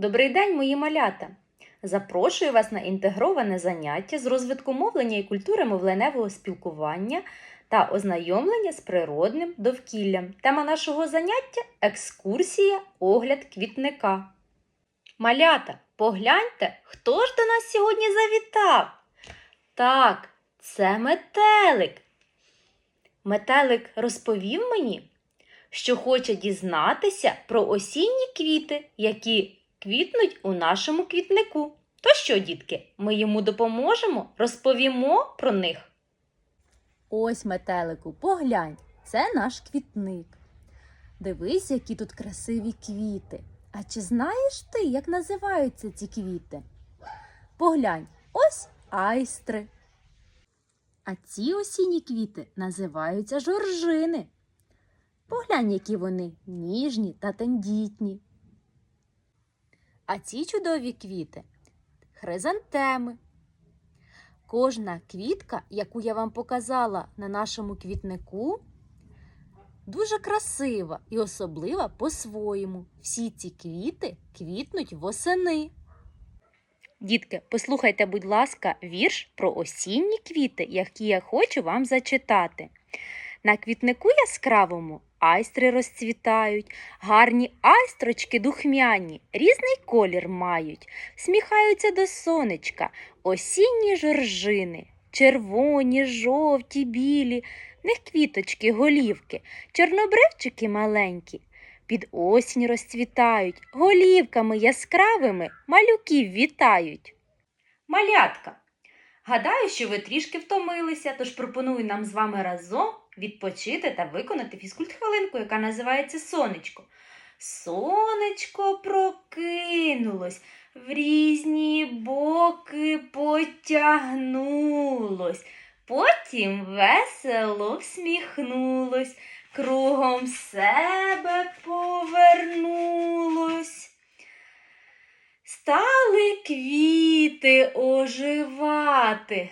Добрий день, мої малята! Запрошую вас на інтегроване заняття з розвитку мовлення і культури мовленевого спілкування та ознайомлення з природним довкіллям. Тема нашого заняття екскурсія, огляд квітника. Малята, погляньте, хто ж до нас сьогодні завітав? Так, це метелик. Метелик розповів мені, що хоче дізнатися про осінні квіти, які квітнуть у нашому квітнику. То що, дітки, ми йому допоможемо, розповімо про них. Ось, метелику, поглянь, це наш квітник. Дивись, які тут красиві квіти. А чи знаєш ти, як називаються ці квіти? Поглянь, ось айстри. А ці осінні квіти називаються жоржини. Поглянь, які вони ніжні та тендітні. А ці чудові квіти хризантеми. Кожна квітка, яку я вам показала на нашому квітнику, дуже красива і особлива по-своєму. Всі ці квіти квітнуть восени. Дітки, послухайте, будь ласка, вірш про осінні квіти, які я хочу вам зачитати. На квітнику яскравому айстри розцвітають, гарні айстрочки духмяні, різний колір мають, сміхаються до сонечка, осінні жоржини, червоні, жовті, білі, в них квіточки, голівки, чорнобривчики маленькі. Під осінь розцвітають, голівками яскравими малюків вітають. Малятка, гадаю, що ви трішки втомилися, тож пропоную нам з вами разом відпочити та виконати фізкульт-хвилинку, яка називається Сонечко. Сонечко прокинулось, в різні боки потягнулось, потім весело всміхнулось, кругом себе повернулось. Стали квіти оживати,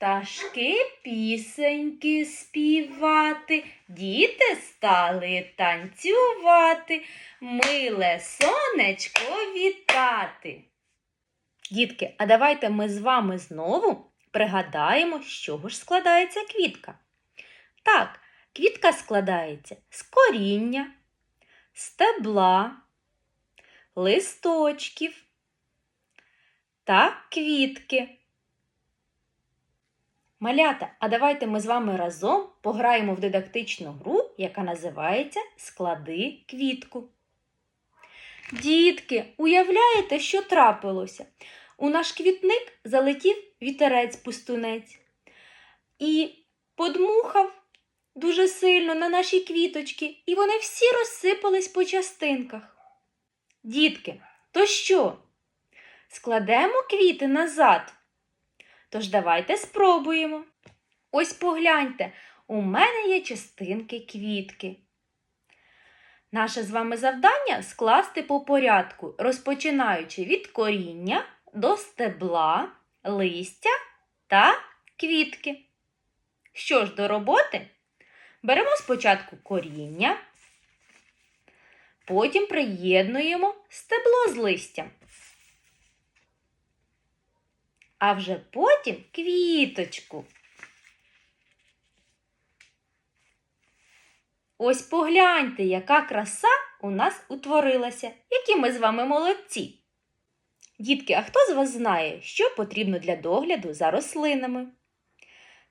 пташки пісеньки співати, діти стали танцювати, миле сонечко вітати. Дітки, а давайте ми з вами знову пригадаємо, з чого ж складається квітка. Так, квітка складається з коріння, стебла, листочків та квітки. Малята, а давайте ми з вами разом пограємо в дидактичну гру, яка називається Склади квітку. Дітки, уявляєте, що трапилося? У наш квітник залетів вітерець-пустунець і подмухав дуже сильно на наші квіточки, і вони всі розсипались по частинках. Дітки, то що? Складемо квіти назад. Тож давайте спробуємо. Ось погляньте, у мене є частинки квітки. Наше з вами завдання скласти по порядку, розпочинаючи від коріння до стебла, листя та квітки. Що ж, до роботи? Беремо спочатку коріння, потім приєднуємо стебло з листям. А вже потім квіточку. Ось погляньте, яка краса у нас утворилася, які ми з вами молодці. Дітки, а хто з вас знає, що потрібно для догляду за рослинами?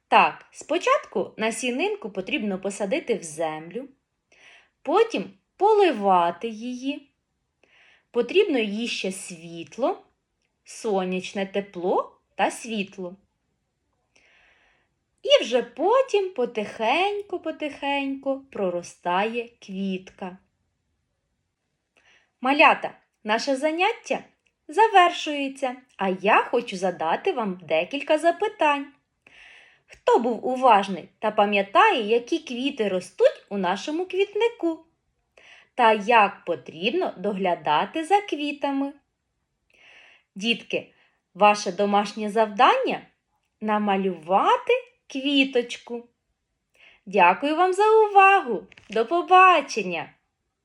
Так, спочатку насінинку потрібно посадити в землю, потім поливати її. Потрібно їй ще світло, сонячне тепло та світло. І вже потім потихеньку-потихеньку проростає квітка. Малята, наше заняття завершується, а я хочу задати вам декілька запитань. Хто був уважний та пам'ятає, які квіти ростуть у нашому квітнику? Та як потрібно доглядати за квітами? Дітки, ваше домашнє завдання намалювати квіточку. Дякую вам за увагу! До побачення!